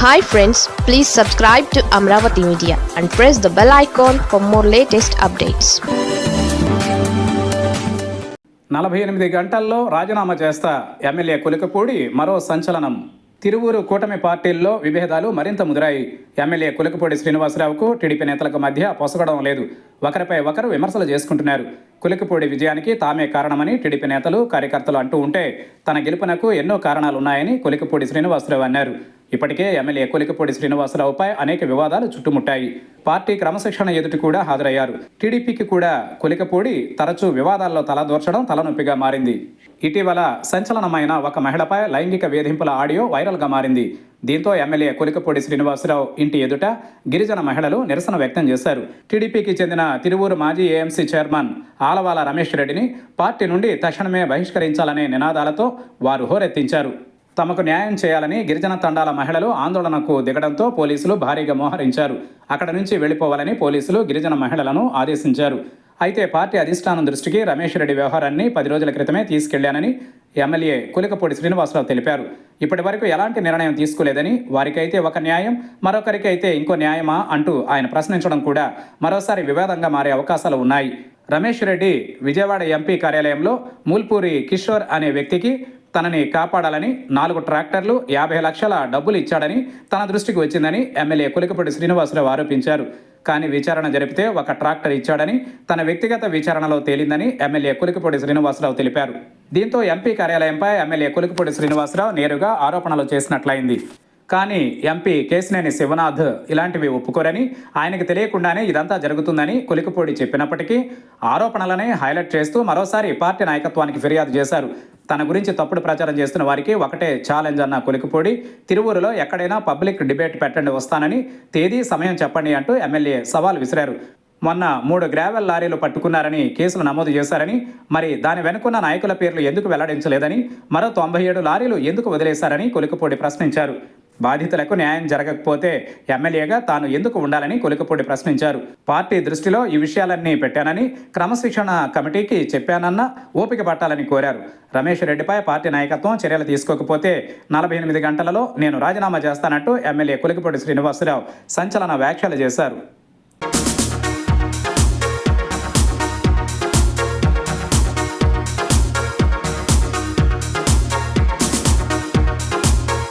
Hi friends please subscribe to Amaravati media and press the bell icon for more latest updates నలభై ఎనిమిది గంటల్లో రాజీనామా చేస్తా MLA Kulakapudi మరో సంచలనం. తిరువూరు కూటమి పార్టీల్లో విభేదాలు మరింత ముదిరాయి. ఎమ్మెల్యే కులకపూడి శ్రీనివాసరావుకు టీడీపీ నేతలకు మధ్య పొసగడం లేదు. ఒకరిపై ఒకరు విమర్శలు చేసుకుంటున్నారు. కులకపూడి విజయానికి తామే కారణమని టీడీపీ నేతలు కార్యకర్తలు అంటూ ఉంటే తన గెలుపునకు ఎన్నో కారణాలున్నాయని కులకపూడి శ్రీనివాసరావు అన్నారు. ఇప్పటికే ఎమ్మెల్యే కొలికపూడి శ్రీనివాసరావుపై అనేక వివాదాలు చుట్టుముట్టాయి. పార్టీ క్రమశిక్షణ ఎదుటి కూడా హాజరయ్యారు. టీడీపీకి కూడా కొలికపూడి తరచూ వివాదాల్లో తలదూర్చడం తలనొప్పిగా మారింది. ఇటీవల సంచలనమైన ఒక మహిళపై లైంగిక వేధింపుల ఆడియో వైరల్గా మారింది. దీంతో ఎమ్మెల్యే కొలికపూడి శ్రీనివాసరావు ఇంటి ఎదుట గిరిజన మహిళలు నిరసన వ్యక్తం చేశారు. టీడీపీకి చెందిన తిరువూరు మాజీ ఏఎంసీ చైర్మన్ ఆలవాల రమేష్ రెడ్డిని పార్టీ నుండి తక్షణమే బహిష్కరించాలనే నినాదాలతో వారు హోరెత్తించారు. తమకు న్యాయం చేయాలని గిరిజన తండాల మహిళలు ఆందోళనకు దిగడంతో పోలీసులు భారీగా మోహరించారు. అక్కడ నుంచి వెళ్ళిపోవాలని పోలీసులు గిరిజన మహిళలను ఆదేశించారు. అయితే పార్టీ అధిష్టానం దృష్టికి రమేష్ రెడ్డి వ్యవహారాన్ని పది రోజుల క్రితమే తీసుకెళ్ళానని ఎమ్మెల్యే కులికపూడి శ్రీనివాసరావు తెలిపారు. ఇప్పటి వరకు ఎలాంటి నిర్ణయం తీసుకోలేదని వారికైతే ఒక న్యాయం మరొకరికి అయితే ఇంకో న్యాయమా అంటూ ఆయన ప్రశ్నించడం కూడా మరోసారి వివాదంగా మారే అవకాశాలు ఉన్నాయి. రమేష్ రెడ్డి విజయవాడ ఎంపీ కార్యాలయంలో మూల్పూరి కిషోర్ అనే వ్యక్తికి తనని కాపాడాలని నాలుగు ట్రాక్టర్లు యాభై లక్షల డబ్బులు ఇచ్చాడని తన దృష్టికి వచ్చిందని ఎమ్మెల్యే కులికపూడి శ్రీనివాసరావు ఆరోపించారు. కానీ విచారణ జరిపితే ఒక ట్రాక్టర్ ఇచ్చాడని తన వ్యక్తిగత విచారణలో తేలిందని ఎమ్మెల్యే కులికపూడి శ్రీనివాసరావు తెలిపారు. దీంతో ఎంపీ కార్యాలయంపై ఎమ్మెల్యే కులికపూడి శ్రీనివాసరావు నేరుగా ఆరోపణలు చేసినట్లయింది. కానీ ఎంపీ కేసినేని శివనాథ్ ఇలాంటివి ఒప్పుకోరని ఆయనకు తెలియకుండానే ఇదంతా జరుగుతుందని కొలికపూడి చెప్పినప్పటికీ ఆరోపణలనే హైలైట్ చేస్తూ మరోసారి పార్టీ నాయకత్వానికి ఫిర్యాదు చేశారు. తన గురించి తప్పుడు ప్రచారం చేస్తున్న వారికి ఒకటే ఛాలెంజ్ అన్న కొలికిపోడి తిరువూరులో ఎక్కడైనా పబ్లిక్ డిబేట్ పెట్టండి వస్తానని తేదీ సమయం చెప్పండి అంటూ ఎమ్మెల్యే సవాల్ విసిరారు. మొన్న మూడు గ్రావెల్ లారీలు పట్టుకున్నారని కేసులు నమోదు చేశారని మరి దాని వెనుకున్న నాయకుల పేర్లు ఎందుకు వెల్లడించలేదని మరో తొంభై ఏడు లారీలు ఎందుకు వదిలేశారని కొలికపూడి ప్రశ్నించారు. బాధితులకు న్యాయం జరగకపోతే ఎమ్మెల్యేగా తాను ఎందుకు ఉండాలని కొలికపూడి ప్రశ్నించారు. పార్టీ దృష్టిలో ఈ విషయాలన్నీ పెట్టానని క్రమశిక్షణ కమిటీకి చెప్పానన్న ఓపిక పట్టాలని కోరారు. రమేష్ రెడ్డిపై పార్టీ నాయకత్వం చర్యలు తీసుకోకపోతే నలభై ఎనిమిది గంటలలో నేను రాజీనామా చేస్తానంటూ ఎమ్మెల్యే కొలికపూడి శ్రీనివాసరావు సంచలన వ్యాఖ్యలు చేశారు.